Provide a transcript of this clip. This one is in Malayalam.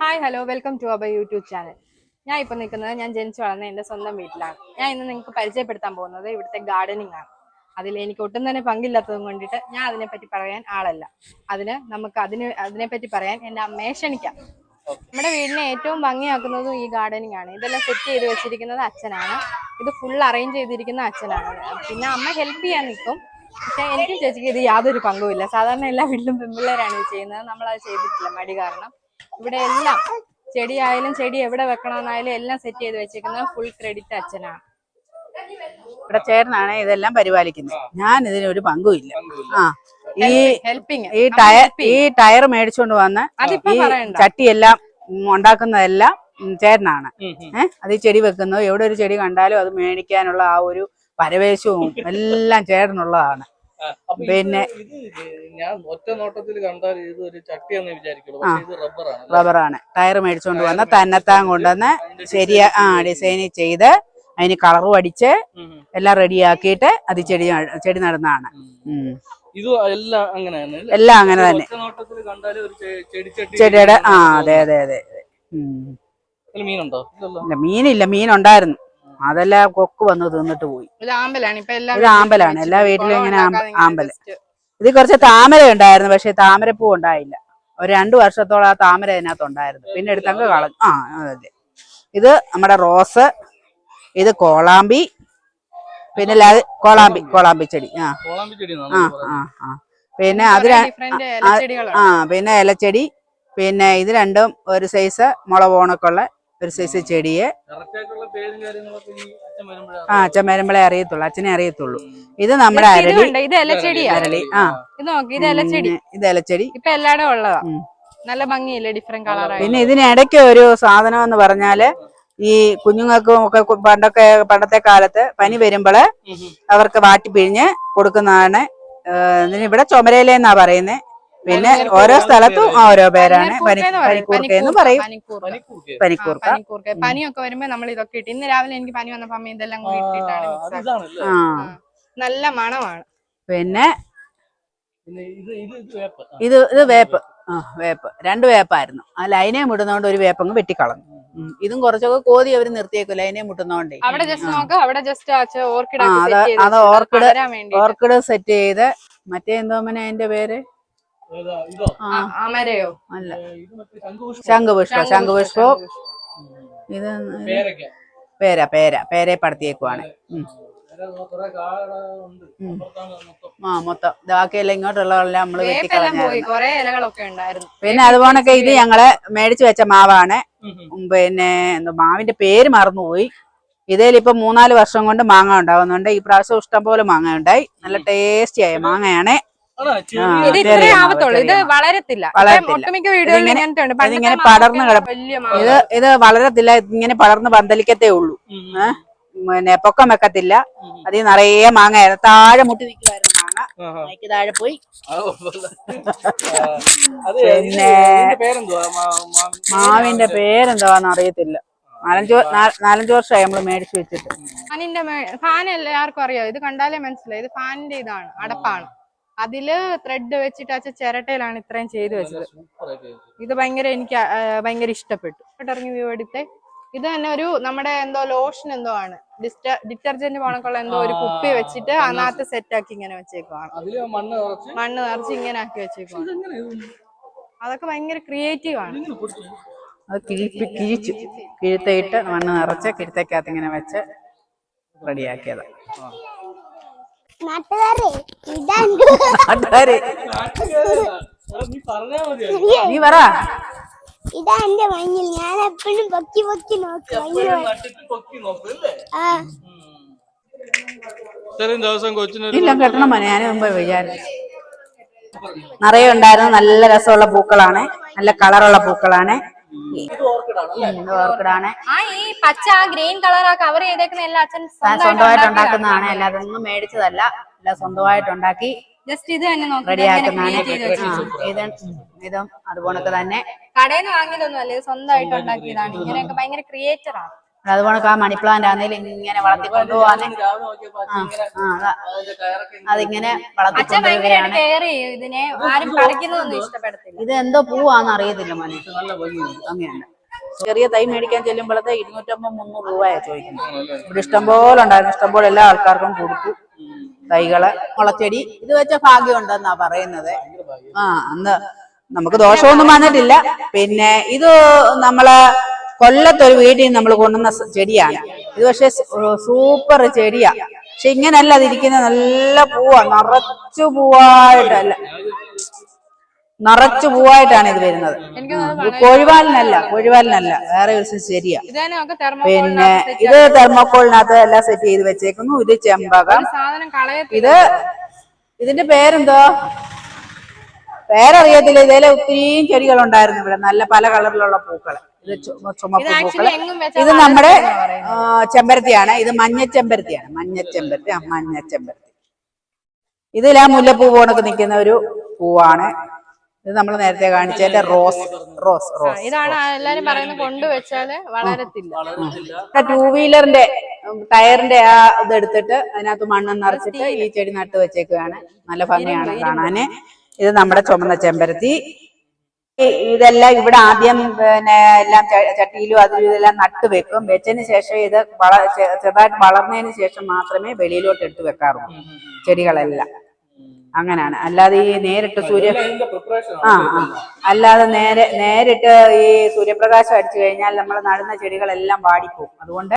Hi hello welcome to our YouTube channel ഞാൻ ഇപ്പൊ നിൽക്കുന്നത് ഞാൻ ജനിച്ചു വളർന്ന എന്റെ സ്വന്തം വീട്ടിലാണ്. ഞാൻ ഇന്ന് നിങ്ങൾക്ക് പരിചയപ്പെടുത്താൻ പോകുന്നത് ഇവിടുത്തെ ഗാർഡനിങ് ആണ്. അതിൽ എനിക്ക് ഒട്ടും തന്നെ പങ്കില്ലാത്തതും കൊണ്ടിട്ട് ഞാൻ അതിനെപ്പറ്റി പറയാൻ ആളല്ല. അതിന് നമുക്ക് അതിന് അതിനെപ്പറ്റി പറയാൻ എന്റെ അമ്മയെ ക്ഷണിക്കാം. നമ്മുടെ വീടിനെ ഏറ്റവും ഭംഗിയാക്കുന്നതും ഈ ഗാർഡനിങ് ആണ്. ഇതെല്ലാം സെറ്റ് ചെയ്ത് വെച്ചിരിക്കുന്നത് അച്ഛനാണ്. ഇത് ഫുൾ അറേഞ്ച് ചെയ്തിരിക്കുന്ന അച്ഛനാണ്. പിന്നെ അമ്മ ഹെൽപ്പ് ചെയ്യാൻ നിൽക്കും. പക്ഷെ എനിക്കും ചേച്ചിക്ക് ഇത് യാതൊരു പങ്കുമില്ല സാധാരണ എല്ലാ വീട്ടിലും പെൺപിള്ളേരാണ് ഇത് ചെയ്യുന്നത്. നമ്മളത് ചെയ്തിട്ടില്ല. മടി കാരണം. ഇവിടെ എല്ലാം ചെടിയായാലും ചെടി എവിടെ വെക്കണമെന്നായാലും എല്ലാം സെറ്റ് ചെയ്ത് വെച്ചിരിക്കുന്നത് ഫുൾ ക്രെഡിറ്റ് അച്ഛനാണ്. ഇവിടെ ചേർന്നാണ് ഇതെല്ലാം പരിപാലിക്കുന്നത്. ഞാൻ ഇതിന് ഇതിനൊരു പങ്കുമില്ല ആ. ഈ ഹെൽപ്പിംഗ് ഈ ടയർ ഈ ടയർ മേടിച്ചോണ്ട് വന്ന് ഈ പറയണ്ട. ചട്ടിയെല്ലാം ഉണ്ടാക്കുന്നതെല്ലാം ചേർന്നാണ് ചേട്ടനാണ്. ഏഹ് അത് ഈ ചെടി വെക്കുന്നു. എവിടെ ഒരു ചെടി കണ്ടാലും അത് മേടിക്കാനുള്ള ആ ഒരു പരവേശവും എല്ലാം ചേട്ടനുള്ളതാണ്. പിന്നെ- ഞാൻ ഒറ്റ നോട്ടത്തിൽ കണ്ടാൽ ഇത് ഒരു ചട്ടിയാന്ന് വിചാരിക്കുള്ളൂ. ഇത് റബ്ബറാണ് റബ്ബറാണ്. ടയർ മേടിച്ചോണ്ട് വന്ന തന്നെത്താൻ കൊണ്ടുവന്ന് ശരിയാ ആ ഡിസൈൻ ചെയ്ത് അതിന് കളറും അടിച്ച് എല്ലാം റെഡിയാക്കിയിട്ട് അത് ചെടി ചെടി നടുന്നതാണ്. ഇത് എല്ലാം അങ്ങനെ തന്നെ. ചെടിയുടെ ആ അതെ അതെ അതെ മീനുണ്ടോ? മീനില്ല. മീനുണ്ടായിരുന്നു. അതെല്ലാം കൊക്ക് വന്ന് തിന്നിട്ട് പോയി. ഇത് ആമ്പലാണ്. ഇപ്പൊ എല്ലാ വീട്ടിലും എല്ലാ വീട്ടിലും ഇങ്ങനെ ആമ്പൽ. ഇത് കുറച്ച് താമര ഉണ്ടായിരുന്നു പക്ഷെ താമരപ്പൂ ഉണ്ടായില്ല. ഒരു രണ്ടു വർഷത്തോളം ആ താമര അതിനകത്ത് ഉണ്ടായിരുന്നു. പിന്നെ എടുത്തങ്ങ് കളഞ്ഞു. ആ അതെ. ഇത് നമ്മുടെ റോസ് ഇത് കോളാമ്പി പിന്നെ കോളാമ്പി കോളാമ്പി ചെടി. ആ. ആ ആ ആ. പിന്നെ അത് ആ, പിന്നെ ഇലച്ചെടി പിന്നെ ഇത് രണ്ടും ഒരു സൈസ് മുളകോണക്കുള്ള ഒരു സൈസ് ചെടിയെ ആ അച്ഛൻ വരുമ്പോഴേ അറിയത്തുള്ളൂ അച്ഛനെ അറിയത്തുള്ളൂ. ഇത് നമ്മുടെ അരളി? ഇത് അരളി. ആ. ഇത് നോക്കി ഇത് ഇലച്ചെടി പിന്നെ ഇത് ഇലച്ചെടി ഇപ്പൊ എല്ലാടെ ഉള്ളതാ. നല്ല ഭംഗിയില്ലേ ഡിഫറെന്റ് കളർ പിന്നെ ഇതിനിടയ്ക്ക് ഒരു സാധനം എന്ന് പറഞ്ഞാൽ ഈ കുഞ്ഞുങ്ങൾക്കും ഒക്കെ പണ്ടൊക്കെ പണ്ടത്തെ കാലത്ത് പനി വരുമ്പോൾ അവർക്ക് വാട്ടി പിഴിഞ്ഞ് കൊടുക്കുന്നതാണ്. ഇവിടെ ചുമരയിലെന്നാ പറയുന്നത് പിന്നെ ഓരോ സ്ഥലത്തും ഓരോ പേരാണ്. പനി പനിക്കൂർക്ക എന്ന് പറയും. പനിക്കൂർക്ക പനിക്കൂർക്ക. പനിയൊക്കെ വരുമ്പോ നമ്മൾ ഇതൊക്കെ ഇട്ട് ഇന്ന് രാവിലെ എനിക്ക് പനി വന്നപ്പോ അമ്മ ഇതെല്ലാം കൂടി ഇട്ടിട്ടാണ്. ആ നല്ല മണമാണ്. പിന്നെ ഇത് ഇത് വേപ്പ്. ആ. വേപ്പ്. ആ വേപ്പ്. രണ്ട് വേപ്പായിരുന്നു. ആ ലൈനെ മുട്ടുന്നോണ്ട് ഒരു വേപ്പങ്ങ് വെട്ടിക്കളഞ്ഞു. ഇതും കുറച്ചൊക്കെ കോതി അവർ നിർത്തിയേക്കും ലൈനെ മുട്ടുന്നോണ്ടേ. അവിടെ ജസ്റ്റ് നോക്ക് അവിടെ ജസ്റ്റ് ഓർക്കിഡ് അത് വേണ്ടി ഓർക്കിഡ് സെറ്റ് ചെയ്ത് മറ്റേ എന്തോ മനെ അതിന്റെ പേര്? അമരയോ അല്ല. ശംഖുപുഷ്പം. ശംഖുപുഷ്പ ശംഖുപുഷ്പവും ഇത് പേര പേര പേരെ പടത്തിയേക്കുവാണ് ആ മൊത്തം. ബാക്കിയെല്ലാം ഇങ്ങോട്ടുള്ളതെല്ലാം നമ്മൾ വേപ്പെല്ലാം വെട്ടിക്കളഞ്ഞായിരുന്നു. പോയി കൊറേ ഇലകളൊക്കെ ഉണ്ടായിരുന്നു. പിന്നെ അതുപോണൊക്കെ ഇത് ഞങ്ങൾ മേടിച്ചു വെച്ച മാവാണ്. പിന്നെ എന്തോ മാവിന്റെ പേര് മറന്നുപോയി. ഇതേലിപ്പോ ഇപ്പൊ മൂന്നാൽ വർഷം കൊണ്ട് മാങ്ങ ഉണ്ടാവുന്നുണ്ട്. ഈ പ്രാവശ്യം ഇഷ്ടം പോലെ മാങ്ങ ഉണ്ടായി. നല്ല ടേസ്റ്റി ആയ മാങ്ങയാണ്. ഇത് ഇത്രേ ആവത്തുള്ളൂ. ഇത് വളരത്തില്ല. ഒട്ടുമിക്ക വീടുകളിൽ ഇങ്ങനത്തെ ഉണ്ട് ഇതിങ്ങനെ പടർന്ന് കിടക്കും. ഇത് ഇത് വളരത്തില്ല. ഇങ്ങനെ പടർന്ന് പന്തലിക്കത്തേ ഉള്ളൂ? പിന്നെ പൊക്കം വെക്കത്തില്ല. അതിൽ നിറയെ മാങ്ങയായിരുന്നു താഴെ മുട്ടി നിൽക്കുമായിരുന്നു മാങ്ങ. ആഹാ. താഴെ പോയി. പിന്നെ- മാവിന്റെ പേരെന്താന്ന് അറിയത്തില്ല. നാലഞ്ച് നാലഞ്ച് വർഷമായി നമ്മൾ മേടിച്ചു വെച്ചിട്ട്. ഫാനിന്റെ ഫാൻ എല്ലാവർക്കും അറിയാം? ഇത് കണ്ടാലേ മനസ്സിലായി. ഇത് ഫാനിന്റെ ഇതാണ്. അടപ്പാണ്. അതിൽ ത്രെഡ് വെച്ചിട്ട് അച്ഛൻ ചിരട്ടയിലാണ് ഇത്രയും ചെയ്തു വെച്ചത്. ഇത് ഭയങ്കര എനിക്ക് ഭയങ്കര ഇഷ്ടപ്പെട്ടു. ഇറങ്ങി വ്യൂ എടുത്തേ. ഇത് തന്നെ ഒരു നമ്മുടെ എന്തോ ലോഷൻ എന്തോ ആണ്. ഡിറ്റർജന്റ് പോണക്കുള്ള എന്തോ ഒരു കുപ്പി വെച്ചിട്ട് അതിനകത്ത് സെറ്റ് ആക്കി ഇങ്ങനെ വെച്ചേക്കുവാണ്. അതിൽ മണ്ണ് നിറച്ച്? ഇങ്ങനെ ആക്കി വെച്ചേക്കുവാണ്. അതൊക്കെ ഭയങ്കര ക്രിയേറ്റീവ് ആണ്. അത് കിഴിപ്പി കിഴിച്ചു കിഴുത്തയിട്ട് മണ്ണ് നിറച്ച് കിഴുത്തക്കകത്ത് ഇങ്ങനെ വെച്ച് റെഡിയാക്കിയത് നാട്ടുകാരെ നീ പറഞ്ഞാ മതി നീ പറ. ഇതാ എന്റെ മഞ്ഞിൽ. ഞാൻ എപ്പോഴും പൊക്കി പൊക്കി നോക്കി. ദിവസം കൊച്ചിനൊരു ഇല്ല കെട്ടണം ഞാൻ മുമ്പ് വിചാരിച്ചു. നിറയെ ഉണ്ടായിരുന്നു നല്ല രസമുള്ള പൂക്കളാണ്. നല്ല കളറുള്ള പൂക്കളാണ്. ഓർക്കിഡാണ് ആ ഈ പച്ച ഗ്രീൻ കളർ ആ കവർ ചെയ്തേക്കുന്ന എല്ലാ അച്ഛൻ സ്വന്തമായിട്ട് ഉണ്ടാക്കുന്നതാണ്. അല്ലാതെ ഒന്നും മേടിച്ചതല്ല. എല്ലാം സ്വന്തമായിട്ട് ഉണ്ടാക്കി ജസ്റ്റ് ഇത് തന്നെ നോക്കി റെഡിയാക്കുന്നതാണ് ഇതും ഇത് ഇതും അതുപോലൊക്കെ തന്നെ. കടയിൽ നിന്ന് വാങ്ങിയതൊന്നും അല്ല ഇത് സ്വന്തമായിട്ട് ഉണ്ടാക്കിയതാണ്. ഇങ്ങനെയൊക്കെ ഭയങ്കര ക്രിയേറ്റർ ആണ്. അതുപോലെ ആ മണി പ്ലാന്റ് ആണെങ്കിലും ഇങ്ങനെ വളർത്തി കൊണ്ടുപോവാന് അതിങ്ങനെ വളർത്തി കൊണ്ടുവരികയാണ് ഇത് എന്തോ പൂവാന്ന് അറിയത്തില്ല മോനെ. അങ്ങനെയുണ്ട് ചെറിയ തൈ മേടിക്കാൻ ചെല്ലുമ്പോഴത്തെ ഇരുന്നൂറ്റമ്പത് മുന്നൂറ് രൂപയാണ് ചോദിക്കുന്നത്. ഇവിടെ ഇഷ്ടംപോലെ ഉണ്ടായിരുന്നു. ഇഷ്ടംപോലെ എല്ലാ ആൾക്കാർക്കും കൊടുത്തു തൈകൾ. മുളച്ചെടി. ഇത് വെച്ച ഭാഗ്യം ഉണ്ടെന്നാ പറയുന്നത് ആ അന്ന് നമുക്ക് ദോഷമൊന്നും വന്നിട്ടില്ല. പിന്നെ ഇത് നമ്മളെ കൊല്ലത്തൊരു വീട്ടിൽ നിന്ന് നമ്മൾ കൊണ്ടുവന്ന ചെടിയാണ്. ഇത് പക്ഷേ സൂപ്പർ ചെടിയാ. പക്ഷെ ഇങ്ങനല്ല അതിരിക്കുന്ന നല്ല പൂവാ. നിറച്ചു പൂവായിട്ടല്ല. നിറച്ചു പൂവായിട്ടാണ് ഇത് വരുന്നത്. കോഴിവാലിനല്ല കോഴിവാലിനല്ല. വേറെ ഒരു ശരിയാ. പിന്നെ ഇത് തെർമോക്കോളിനകത്ത് എല്ലാം സെറ്റ് ചെയ്ത് വെച്ചേക്കുന്നു. ഇത് ചെമ്പകം. ഇത് ഇതിന്റെ പേരെന്തോ? പേരറിയത്തില്ല. ഇതിലെ ഒത്തിരിയും ചെടികളുണ്ടായിരുന്നു ഇവിടെ. നല്ല പല കളറിലുള്ള പൂക്കൾ. ചുമപ്പ് പൂക്കൾ. ഇത് നമ്മുടെ ചെമ്പരത്തിയാണ്. ഇത് മഞ്ഞ ചെമ്പരത്തിയാണ്. മഞ്ഞ ചെമ്പരത്തി ആ മഞ്ഞ ചെമ്പരത്തി. ഇതിൽ ആ മുല്ലപ്പൂ പോണൊക്കെ നിൽക്കുന്ന ഒരു പൂവാണ്. ഇത് നമ്മൾ നേരത്തെ കാണിച്ചതിന്റെ റോസ് റോസ് റോസ് ഇതാണ് എല്ലാരും പറയുന്നത് കൊണ്ടുവച്ചാൽ വളരത്തില്ല. ടൂ വീലറിന്റെ ടയറിന്റെ ആ ഇത് എടുത്തിട്ട് അതിനകത്ത് മണ്ണ് നിറച്ചിട്ട് ഈ ചെടി നട്ട് വെച്ചേക്കുകയാണ് നല്ല ഭംഗിയാണ് കാണാന്. ഇത് നമ്മുടെ ചുമന്ന ചെമ്പരത്തി. ഇതെല്ലാം ഇവിടെ ആദ്യം പിന്നെ എല്ലാം ചട്ടിയിലും അതിലും ഇതെല്ലാം നട്ട് വെക്കും. വെച്ചതിന് ശേഷം ഇത് വള ചെറുതായിട്ട് വളർന്നതിന് ശേഷം മാത്രമേ വെളിയിലോട്ട് എടുത്തു വെക്കാറുള്ളൂ. ചെടികളെല്ലാം. അങ്ങനെയാണ്. അല്ലാതെ ഈ നേരിട്ട് സൂര്യ ആ ആ. അല്ലാതെ നേരെ നേരിട്ട് ഈ സൂര്യപ്രകാശം അടിച്ചു കഴിഞ്ഞാൽ നമ്മൾ നടുന്ന ചെടികളെല്ലാം വാടിപ്പോകും. അതുകൊണ്ട്